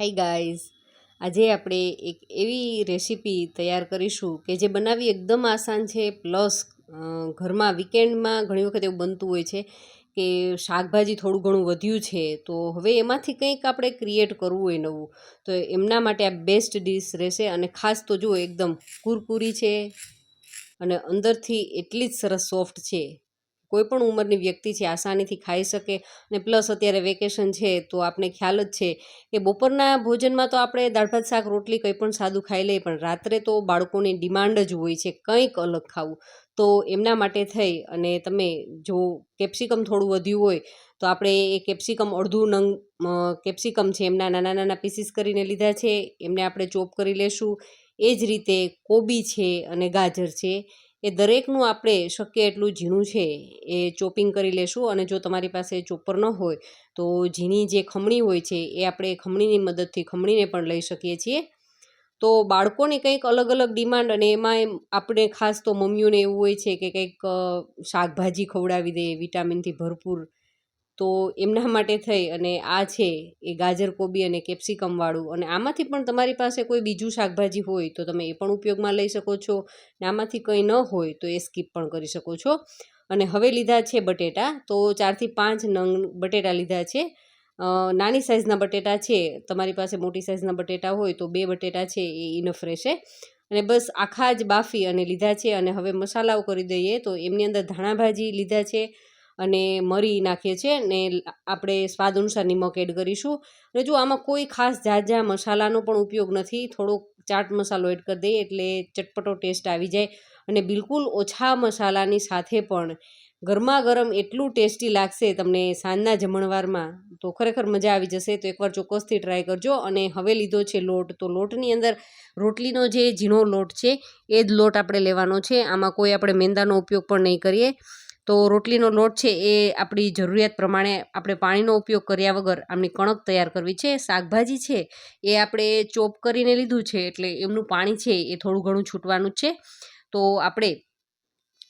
Hi guys. આજે આપણે એક એવી રેસીપી તૈયાર કરીશું કે જે બનાવવી એકદમ આસાન છે, પ્લસ ઘરમાં વીકેન્ડમાં ઘણી વખત એવું બનતું હોય છે કે શાકભાજી થોડું ઘણું વધ્યું છે, તો હવે એમાંથી કંઈક આપણે ક્રિએટ કરવું હોય નવું. તો એમના માટે આ બેસ્ટ ડીશ રહેશે અને ખાસ તો જુઓ, એકદમ કુરકુરી છે અને અંદરથી એટલી જ સરસ સોફ્ટ છે. કોઈ પણ ઉંમરની વ્યક્તિ છે, આસાનીથી ખાઈ શકે અને પ્લસ અત્યારે વેકેશન છે, તો આપણે ખ્યાલ જ છે કે બપોરના ભોજનમાં તો આપણે દાળ ભાત, શાક, રોટલી કંઈ પણ સાદું ખાઈ લઈએ, પણ રાત્રે તો બાળકોની ડિમાન્ડ જ હોય છે કંઈક અલગ ખાવું. તો એમના માટે થઈ અને તમે જો કેપ્સિકમ થોડું વધ્યું હોય, તો આપણે એ કેપ્સિકમ અડધું નંગ કેપ્સિકમ છે એમના નાના નાના પીસીસ કરીને લીધા છે, એમને આપણે ચોપ કરી લેશું. એ જ રીતે કોબી છે અને ગાજર છે. એ દરેકનું આપણે શક્ય એટલું ઝીણું છે એ ચોપિંગ કરી લેશું અને જો તમારી પાસે ચોપર ન હોય તો ઝીણી જે ખમણી હોય છે એ આપણે ખમણીની મદદથી ખમણીને પણ લઈ શકીએ છીએ. તો બાળકોની કંઈક અલગ અલગ ડિમાન્ડ અને એમાં આપણે ખાસ તો મમ્મીઓને એવું હોય છે કે કંઈક શાકભાજી ખવડાવી દે, વિટામિનથી ભરપૂર તો એમના માટે થઈ અને આ છે એ ગાજર કોબી અને કેપ્સિકમવાળું અને આમાંથી પણ તમારી પાસે કોઈ બીજું શાકભાજી હોય તો તમે એ પણ ઉપયોગમાં લઈ શકો છો. ને આમાંથી કંઈ ન હોય તો એ સ્કીપ પણ કરી શકો છો. અને હવે લીધા છે બટેટા. તો ચારથી પાંચ નંગ બટેટા લીધા છે. નાની સાઇઝના બટેટા છે. તમારી પાસે મોટી સાઇઝના બટેટા હોય તો બે બટેટા છે એ ઇનફ રહેશે. અને બસ આખા જ બાફી અને લીધા છે. અને હવે મસાલાઓ કરી દઈએ તો એમની અંદર ધાણાભાજી લીધા છે. અને મરી નાખીએ છીએ ને આપણે સ્વાદ અનુસાર નિમક એડ કરીશું. અને જો આમાં કોઈ ખાસ ઝાઝા મસાલાનો પણ ઉપયોગ નથી, થોડોક ચાટ મસાલો એડ કરી દઈએ એટલે ચટપટો ટેસ્ટ આવી જાય. અને બિલકુલ ઓછા મસાલાની સાથે પણ ગરમા ગરમ એટલું ટેસ્ટી લાગશે તમને સાંજના જમણવારમાં, તો ખરેખર મજા આવી જશે. તો એકવાર ચોક્કસથી ટ્રાય કરજો. અને હવે લીધો છે લોટ. તો લોટની અંદર રોટલીનો જે ઝીણો લોટ છે, એ જ લોટ આપણે લેવાનો છે. આમાં કોઈ આપણે મેંદાનો ઉપયોગ પણ નહીં કરીએ. તો રોટલીનો લોટ છે એ આપણી જરૂરિયાત પ્રમાણે આપણે પાણીનો ઉપયોગ કર્યા વગર આમની કણક તૈયાર કરવી છે, શાકભાજી છે, એ આપણે ચોપ કરીને લીધું છે એટલે એમનું પાણી છે એ થોડું ઘણું છૂટવાનું છે. તો આપણે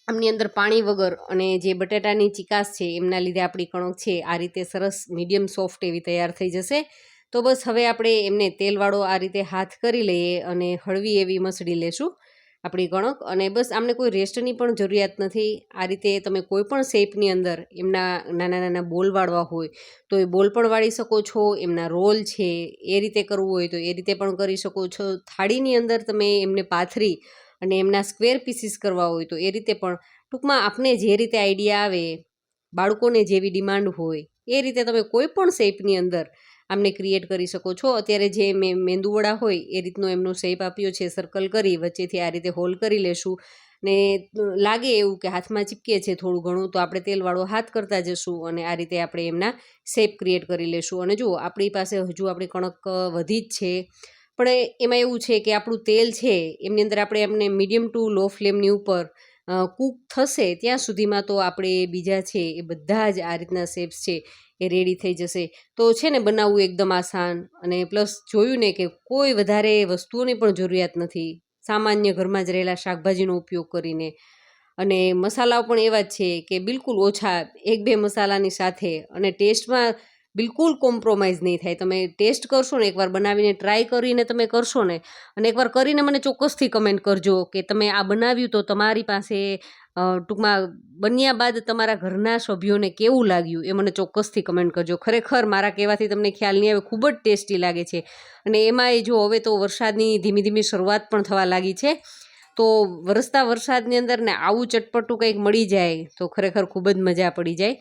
આમની અંદર પાણી વગર અને જે બટાટાની ચિકાસ છે એમના લીધે આપણી કણક છે આ રીતે સરસ મીડિયમ સોફ્ટ એવી તૈયાર થઈ જશે. તો બસ હવે આપણે એમને તેલવાળો આ રીતે હાથ કરી લઈએ અને હળવી એવી મસળી લેશું. આપણી કણક અને બસ આમને કોઈ રેસ્ટની પણ જરૂરિયાત નથી. આ રીતે તમે કોઈ પણ શેપની અંદર એમના નાના નાના બોલ વાળવા હોય તો એ બોલ પણ વાળી શકો છો, એમના રોલ છે, એ રીતે કરવું હોય તો એ રીતે પણ કરી શકો છો. થાળીની અંદર તમે એમને પાથરી અને એમના સ્ક્વેર પીસીસ કરવા હોય તો એ રીતે પણ ટૂંકમાં આપને જે રીતે આઈડિયા આવે, બાળકોને જેવી ડિમાન્ડ હોય, એ રીતે તમે કોઈ પણ શેપની અંદર આમને ક્રિએટ કરી શકો છો. અત્યારે જે મેં મેંદુવડા હોય, એ રીતનો એમનો શેપ આપ્યો છે સર્કલ કરી, વચ્ચેથી આ રીતે હોલ કરી લેશું. ને લાગે એવું કે હાથમાં ચીપકે છે થોડું ઘણું, તો આપણે તેલવાળો હાથ કરતા જશું અને આ રીતે આપણે એમના શેપ ક્રિએટ કરી લેશું. અને જુઓ, આપણી પાસે હજુ આપણી કણક વધી જ છે. પણ એમાં એવું છે કે આપણું તેલ છે, એમની અંદર આપણે એમને મીડિયમ ટુ લો ફ્લેમની ઉપર કૂક થશે ત્યાં સુધીમાં તો આપણે બીજા છે એ બધા જ આ રીતના શેપ્સ છે એ રેડી થઈ જશે. તો છે ને બનાવવું એકદમ આસાન અને પ્લસ જોયું ને કે કોઈ વધારે વસ્તુઓની પણ જરૂરિયાત નથી. સામાન્ય ઘરમાં જ રહેલા શાકભાજીનો ઉપયોગ કરીને. અને મસાલાઓ પણ એવા જ છે કે બિલકુલ ઓછા, એક બે મસાલાની સાથે. અને ટેસ્ટમાં બિલકુલ કોમ્પ્રોમાઇઝ નહીં થાય. તમે ટેસ્ટ કરશો ને એકવાર બનાવીને ટ્રાય કરીને તમે કરશો ને, અને એકવાર કરીને મને ચોક્કસથી કમેન્ટ કરજો કે તમે આ બનાવ્યું તો તમારી પાસે ટૂંકમાં બન્યા બાદ તમારા ઘરના સભ્યોને કેવું લાગ્યું એ મને ચોક્કસથી કમેન્ટ કરજો. ખરેખર મારા કહેવાથી તમને ખ્યાલ નહીં આવે, ખૂબ જ ટેસ્ટી લાગે છે. અને એમાં એ જો હવે તો વરસાદની ધીમી ધીમી શરૂઆત પણ થવા લાગી છે. તો વરસતા વરસાદની અંદર ને આવું ચટપટું કંઈક મળી જાય તો ખરેખર ખૂબ જ મજા પડી જાય.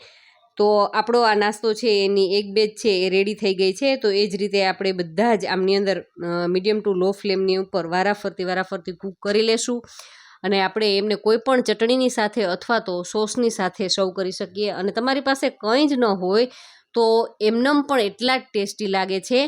તો આપણો આ નાસ્તો છે, એની એક બેચ છે, એ રેડી થઈ ગઈ છે. તો એ જ રીતે આપણે બધા જ આમની અંદર મીડિયમ ટુ લો ફ્લેમની ઉપર વારાફરતી વારાફરતી કૂક કરી લેશું. અને આપણે એમને કોઈ પણ ચટણીની સાથે અથવા તો સોસની સાથે સર્વ કરી શકીએ. અને તમારી પાસે કંઈ જ ન હોય, તો એમનેમ પણ એટલા જ ટેસ્ટી લાગે છે.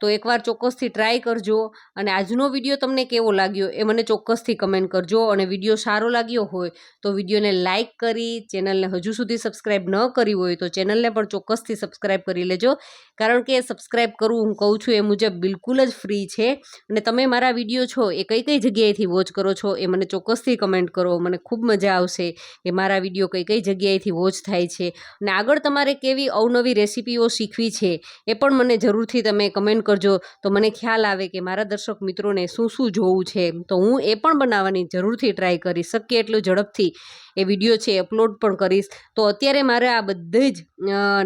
તો એકવાર ચોક્કસથી ટ્રાય કરજો અને આજનો વીડિયો તમને કેવો લાગ્યો એ મને ચોક્કસથી કમેન્ટ કરજો અને વીડિયો સારો લાગ્યો હોય તો વિડીયોને લાઇક કરી ચેનલને હજુ સુધી સબસ્ક્રાઈબ ન કરી હોય તો ચેનલને પણ ચોક્કસથી સબસ્ક્રાઈબ કરી લેજો. કારણ કે સબસ્ક્રાઈબ કરવું હું કહું છું એ મુજબ બિલકુલ જ ફ્રી છે અને તમે મારા વીડિયો છો એ કઈ કઈ જગ્યાએથી વોચ કરો છો એ મને ચોક્કસથી કમેન્ટ કરો, મને ખૂબ મજા આવશે કે મારા વીડિયો કઈ કઈ જગ્યાએથી વોચ થાય છે. અને આગળ તમારે કેવી અવનવી રેસીપીઓ શીખવી છે એ પણ મને જરૂરથી તમે કમેન્ટ કરજો. તો મને ખ્યાલ આવે કે મારા દર્શક મિત્રોને શું શું જોવું છે તો હું એ પણ બનાવવાની જરૂરથી ટ્રાય કરીશ. શક્ય એટલું ઝડપથી એ વીડિયો છે અપલોડ પણ કરીશ. તો અત્યારે મારે આ બધે જ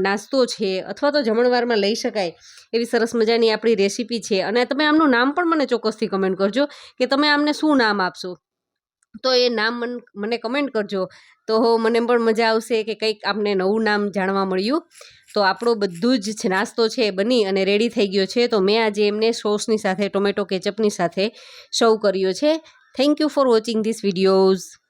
નાસ્તો છે અથવા તો જમણવારમાં લઈ શકાય એવી સરસ મજાની આપણી રેસીપી છે. અને તમે આમનું નામ પણ મને ચોક્કસથી કમેન્ટ કરજો કે તમે આમને શું નામ આપશો. તો એ નામ મન, મને કમેન્ટ કરજો. તો મને પણ મજા આવશે કે કંઈક આપને નવું નામ જાણવા મળ્યું. તો આપણો બધું જ નાસ્તો છે એ બની અને રેડી થઈ ગયો છે. તો મેં આજે એમને સોસની સાથે, ટોમેટો કેચઅપની સાથે સર્વ કર્યો છે. Thank you for watching this videos